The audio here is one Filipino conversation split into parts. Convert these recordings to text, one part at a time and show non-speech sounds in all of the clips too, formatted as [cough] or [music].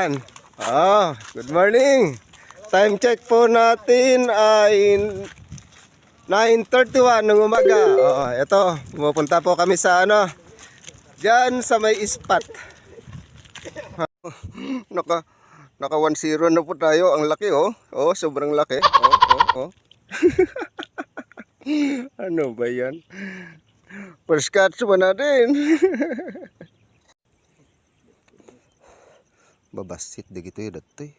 Yan. Oh, good morning. Time check po natin ay 9.31 ng umaga. Oo, ito. Pumupunta po kami sa ano. Diyan sa may ispat. [laughs] naka naka 1-0 na po tayo. Ang laki oh. Oh, sobrang laki. Oh, oh, oh. [laughs] ano ba yan? First catch pa natin. [laughs] Babasit di gitu ya datoy.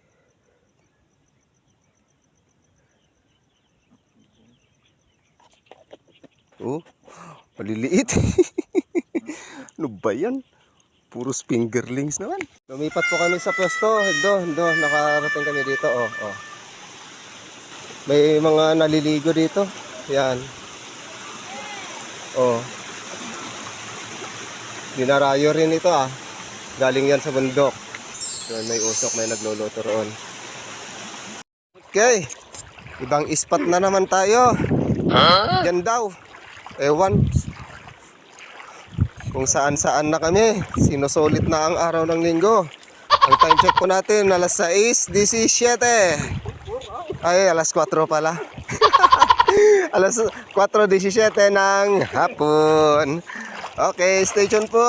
Oh, maliliit. [laughs] ano ba yan? Puros fingerlings naman. Lumipat po kami sa pwesto. Do, do, nakarating kami dito. Oh, oh. May mga naliligo dito. Yan. Oh. Dinarayo rin ito ah. Galing yan sa bundok. Doon may usok, may nagluluto roon. Okay. Ibang ispat na naman tayo. Yan daw. Ewan. Kung saan saan na kami. Sinusulit na ang araw ng linggo. Ang time check po natin, alas 6.17. Ay, alas 4 pala. [laughs] alas 4.17 ng hapon. Okay, stay tuned po.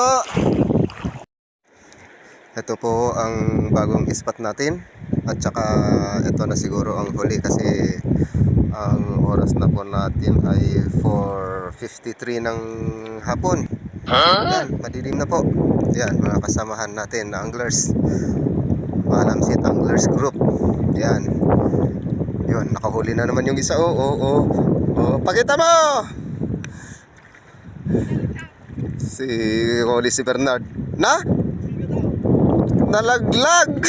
Ito po ang bagong ispat natin. At saka ito na siguro ang huli kasi ang oras na po natin ay 4.53 ng hapon. Yan, madilim na po. Yan, mga kasamahan natin na anglers. Malamsit Anglers Group. Yan. Yun, nakahuli na naman yung isa. Oo, oo, oo. Oh, pakita mo! Si huli si Bernard. Na? Nalaglag! [laughs]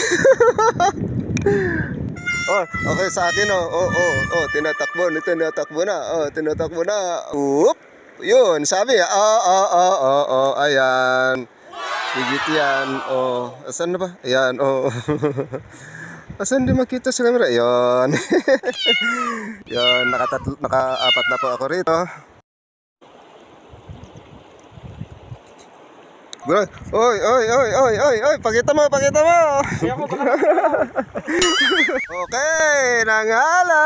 oh, okay sa akin oh. Oh, oh, oh, tinatakbo, tinatakbo na. Oh, tinatakbo na. Oop! Yun, sabi, ah, ah, ah, ah, ah, ayan. Higit yan, oh. Asan na ba? Ayan, oh. [laughs] Asan di makita sa camera? Ayan. [laughs] Yan, nakatatlo, naka-apat na po ako rito. Bro, oy, oy, oy, oy, oy, oy, pakita mo, pakita mo. [laughs] okay, nangala.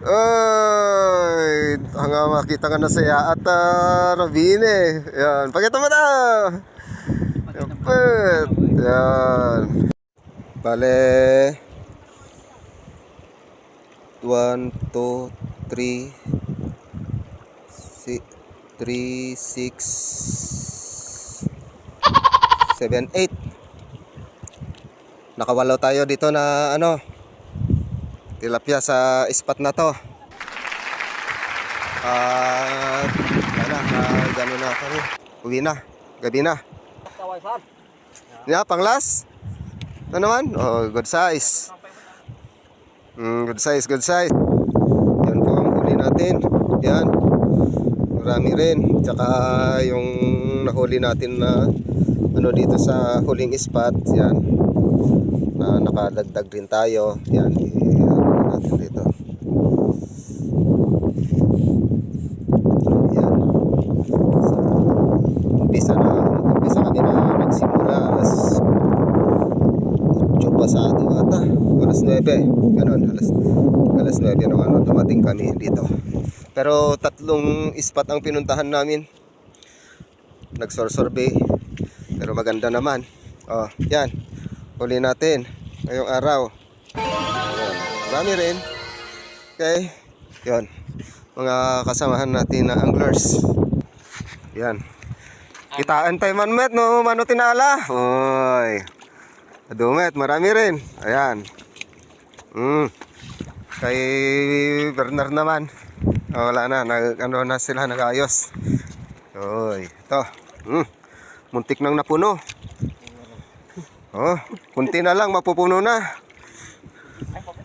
Oy, hanga makita ka na saya at uh, Robine. Yan, pakita mo na. Yapit. Yan. Bale. 1, 2, 3, 3, 6, 7, 8. Nakawalo tayo dito na ano, tilapia sa ispat na to. At, ano, uh, gano'n na kami. Uwi na, gabi na. Yeah, panglas? Ano naman? Oh, good size. Mm, good size, good size. Yan po ang huli natin. Yan. Marami rin. Tsaka yung nahuli natin na ano dito sa huling spot. Yan. Na nakadagdag rin tayo. Yan. I- ano natin dito. Yan. Sa umpisa na umpisa kami na nagsimula alas 8 pasado ata. Alas 9. Ganon. Alas, alas 9 nung ano, dumating kami dito. Pero tatlong spot ang pinuntahan namin. Nagsorsorbe. Pero maganda naman. Oh, yan. Huli natin. Ngayong araw. Ayan. Marami rin. Okay. Yon. Mga kasamahan natin na anglers. Yan. Kitaan tayo man met no mano tinala. Oy. Adumet, marami rin. Ayan. Mm. Kay Bernard naman. Oh, wala na, nag, ano na sila nag-ayos. Oy, ito. Mm. Muntik nang napuno. Oh, kunti na lang mapupuno na.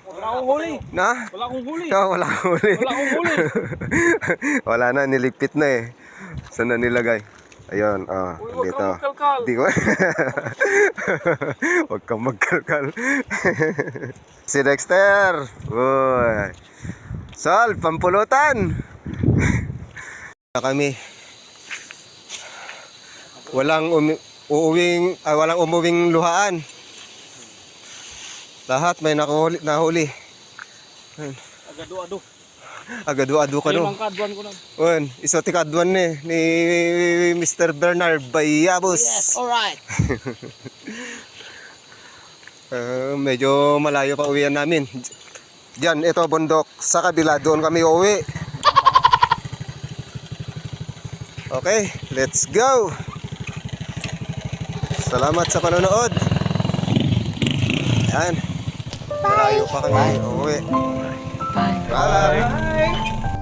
Wala akong huli. Na? Wala akong huli. Ikaw, wala akong huli. Wala akong huli. [laughs] wala na, niligpit na eh. Saan na nilagay? Ayun, oh, Uy, huwag dito. kang magkalkal. Di ko. [laughs] Huwag kang magkalkal. [laughs] si Dexter. Uy. Sol, pampulutan. kami. Walang umi uuwing, ay, walang umuwing luhaan. Lahat may nakahuli, nahuli. Agado-ado. Agado-ado ka no. Limang kadwan ko na. Wen, iso ti kadwan ni ni Mr. Bernard Bayabos. alright. [laughs] Ah, medyo malayo pa uwian namin. Diyan, ito bundok. Sa kabila, doon kami uwi. Okay, let's go! Salamat sa panonood. Yan. Malayo pa kami uwi. Bye.